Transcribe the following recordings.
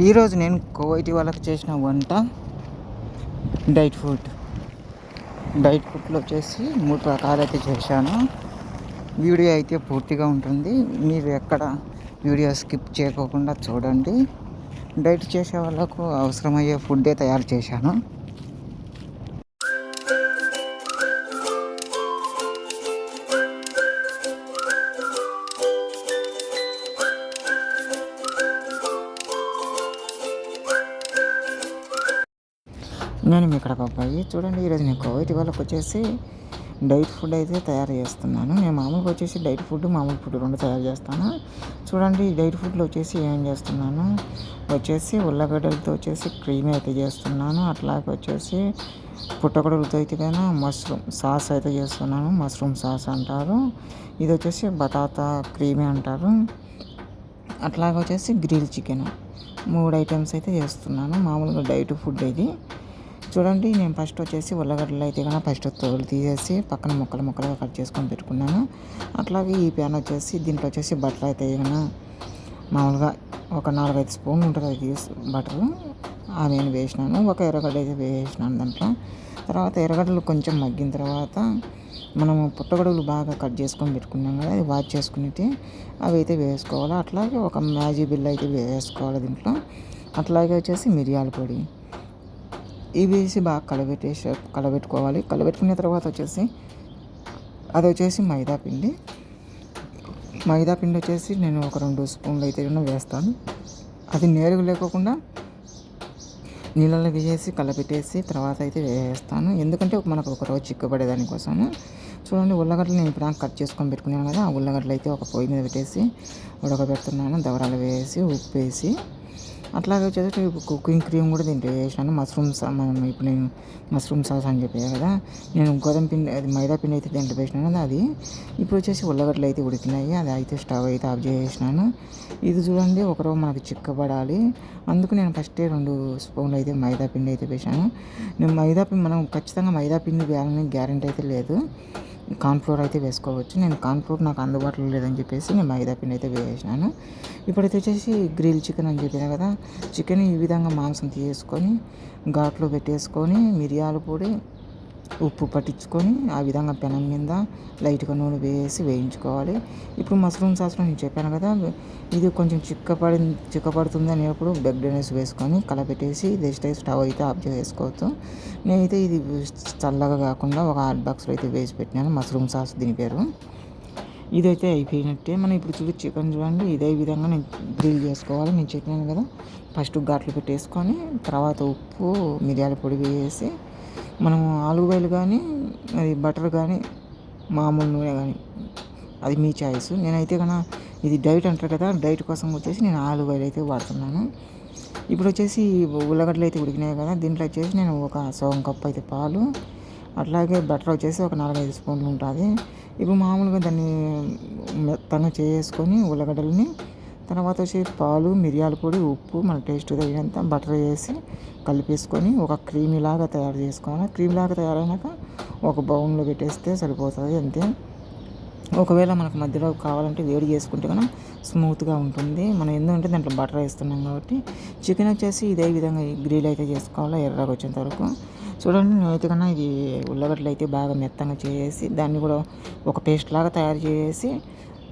ఈరోజు నేను కోవైటీ వాళ్ళకి చేసిన వంట డైట్ ఫుడ్. డైట్ ఫుడ్లో వచ్చేసి మూడు రకాలు అయితే చేశాను. వీడియో అయితే పూర్తిగా ఉంటుంది. మీరు ఎక్కడ వీడియో స్కిప్ చేయకోకుండా చూడండి. డైట్ చేసే వాళ్ళకు అవసరమయ్యే ఫుడ్డే తయారు చేశాను. నేను మీ ఇక్కడ అబ్బాయి చూడండి ఈరోజు నేను కోవిడ్ వాళ్ళకి వచ్చేసి డైట్ ఫుడ్ అయితే తయారు చేస్తున్నాను. నేను మామూలుగా వచ్చేసి డైట్ ఫుడ్ మామూలు ఫుడ్ రెండు తయారు చేస్తాను. చూడండి డైట్ ఫుడ్లో వచ్చేసి ఏం చేస్తున్నాను? వచ్చేసి ఉల్లగడ్డలతో వచ్చేసి క్రీమ్ అయితే చేస్తున్నాను. అట్లాగే వచ్చేసి పుట్టగొడుగులతో అయితే కానీ మష్రూమ్ సాస్ అయితే చేస్తున్నాను. మష్రూమ్ సాస్ అంటారు. ఇది వచ్చేసి బటాతా క్రీమీ అంటారు. అట్లాగే వచ్చేసి గ్రిల్ చికెన్. మూడు ఐటమ్స్ అయితే చేస్తున్నాను. మామూలుగా డైట్ ఫుడ్ ఇది. చూడండి నేను ఫస్ట్ వచ్చేసి ఉల్లగడ్డలు అయితే కన్నా ఫస్ట్ తోలు తీసేసి పక్కన ముక్కలు ముక్కలుగా కట్ చేసుకొని పెట్టుకున్నాను. అట్లాగే ఈ ప్యాన్ వచ్చేసి దీంట్లో వచ్చేసి బటర్ అయితే కనుక మామూలుగా ఒక నాలుగైదు స్పూన్ ఉంటుంది అది బటరు ఆ నేను వేసినాను ఒక ఎర్రగడ్డ అయితే వేసినాను దాంట్లో. తర్వాత ఎర్రగడ్డలు కొంచెం మగ్గిన తర్వాత మనము పుట్టగొడుగులు బాగా కట్ చేసుకొని పెట్టుకున్నాం కదా అది వాచ్ చేసుకునేది అవి అయితే వేసుకోవాలి. అట్లాగే ఒక మ్యాజీ బిల్ అయితే వేసుకోవాలి దీంట్లో. అట్లాగే వచ్చేసి మిరియాల పొడి. ఇవి వేసి బాగా కలబెట్టేసి కలబెట్టుకోవాలి. కలబెట్టుకున్న తర్వాత వచ్చేసి అది వచ్చేసి మైదా పిండి. మైదా పిండి వచ్చేసి నేను ఒక రెండు స్పూన్లు అయితే వేస్తాను. అది నేరుగా లేకోకుండా నీళ్ళలో వేసేసి కలపెట్టేసి తర్వాత అయితే వేస్తాను. ఎందుకంటే మనకు ఒక రోజు చిక్కబడే దానికోసము. చూడండి ఉల్లగడ్డలు నేను ఇప్పుడు కట్ చేసుకొని పెట్టుకున్నాను కదా ఆ ఉల్లగడ్డలు అయితే ఒక పొయ్యి మీద పెట్టేసి ఉడకబెడుతున్నాను. దవరాలు వేసి ఉప్పు వేసి అట్లాగే వచ్చేసి కుకింగ్ క్రీమ్ కూడా దీంట్లో వేసాను మష్రూమ్స్ మనం ఇప్పుడు నేను మష్రూమ్ సాస్ అని చెప్పాను కదా నేను గోధుమ పిండి అది మైదా పిండి అయితే దీంట్లో వేసినాను అది. ఇప్పుడు వచ్చేసి ఉల్లగడ్డలు అయితే ఉడికినాయి. అది అయితే స్టవ్ అయితే ఆఫ్ చేసేసినాను. ఇది చూడండి ఒకరో మనకు చిక్కబడాలి. అందుకు నేను ఫస్టే రెండు స్పూన్లు అయితే మైదా పిండి అయితే వేసాను నేను మైదా పిండి మనం ఖచ్చితంగా మైదా పిండి వేయాలని గ్యారంటీ అయితే లేదు. కాన్ఫ్లోర్ అయితే వేసుకోవచ్చు. నేను కాన్ఫ్లోర్ నాకు అందుబాటులో లేదని చెప్పేసి నేను మైదా పిండి అయితే వేసినాను ఇప్పుడైతే వచ్చేసి గ్రిల్ చికెన్ అని చెప్పిన కదా చికెన్ ఈ విధంగా మాంసం తీసుకొని ఘాట్లో పెట్టేసుకొని మిరియాల పొడి ఉప్పు పట్టించుకొని ఆ విధంగా పెనం మీద లైట్గా నూనె వేసి వేయించుకోవాలి. ఇప్పుడు మష్రూమ్ సాస్లో నేను చెప్పాను కదా ఇది కొంచెం చిక్కపడి చిక్కపడుతుంది అనేప్పుడు బెగ్ అనేసి వేసుకొని కలపెట్టేసి జస్ట్ స్టవ్ అయితే ఆఫ్ చేసుకోవచ్చు నేనైతే ఇది చల్లగా కాకుండా ఒక హాట్ బాక్స్లో అయితే వేసి పెట్టినాను మష్రూమ్ సాస్ దీని పేరు. ఇదైతే అయిపోయినట్టే. మనం ఇప్పుడు చూసి చికెన్ చూడండి ఇదే విధంగా నేను గ్రిల్ చేసుకోవాలి. నేను చెప్పినాను కదా ఫస్ట్ ఘాట్లు పెట్టేసుకొని తర్వాత ఉప్పు మిరియాల పొడి వేసి మనము ఆలుగడ్డలు కానీ అది బటర్ కానీ మామూలు నూనె కానీ అది మీ చాయిస్ నేనైతే కన్నా ఇది డైట్ అంటారు కదా డైట్ కోసం వచ్చేసి నేను ఆలుగడ్డలు అయితే వాడుతున్నాను. ఇప్పుడు వచ్చేసి ఉల్లగడ్డలు అయితే ఉడికినాయి కదా దీంట్లో వచ్చేసి నేను ఒక సగం కప్పు అయితే పాలు అట్లాగే బటర్ వచ్చేసి ఒక నాలుగైదు స్పూన్లు ఉంటుంది. ఇప్పుడు మామూలుగా దాన్ని మెత్తగా చేసుకొని ఉల్లగడ్డలని తర్వాత వచ్చి పాలు మిరియాల పొడి ఉప్పు మన టేస్ట్ తగినంత బటర్ వేసి కలిపేసుకొని ఒక క్రీమీ లాగా తయారు చేసుకోవాలి. క్రీమ్ లాగా తయారైనాక ఒక బౌన్లో పెట్టేస్తే సరిపోతుంది అంతే. ఒకవేళ మనకు మధ్యలో కావాలంటే వేడి చేసుకుంటే కనుక స్మూత్గా ఉంటుంది. మనం ఎందుకంటే దాంట్లో బటర్ వేస్తున్నాం కాబట్టి. చికెన్ వచ్చేసి ఇదే విధంగా గ్రిల్ అయితే చేసుకోవాలి ఎర్రగా వచ్చేంత వరకు. చూడండి నేనైతే కన్నా ఇది ఉల్లగడ్డలు అయితే బాగా మెత్తంగా చేసి దాన్ని కూడా ఒక పేస్ట్ లాగా తయారు చేసి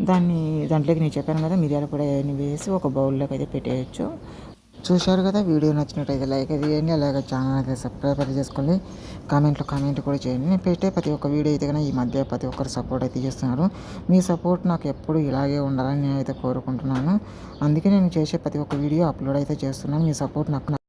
దాన్ని దాంట్లోకి నేను చెప్పాను కదా మిరియాల పొడి అవన్నీ వేసి ఒక బౌల్లోకి అయితే పెట్టేయచ్చు. చూశారు కదా వీడియో నచ్చినట్టయితే లైక్ చేయండి అలాగే ఛానల్ అయితే సబ్స్క్రైబ్ అయితే చేసుకోండి. కామెంట్లో కామెంట్ కూడా చేయండి. నేను పెట్టే ప్రతి ఒక్క వీడియో అయితే కానీ ఈ మధ్య ప్రతి ఒక్కరు సపోర్ట్ అయితే చేస్తున్నారు. మీ సపోర్ట్ నాకు ఎప్పుడు ఇలాగే ఉండాలని నేనైతే కోరుకుంటున్నాను. అందుకే నేను చేసే ప్రతి ఒక్క వీడియో అప్లోడ్ అయితే చేస్తున్నాను. మీ సపోర్ట్ నాకు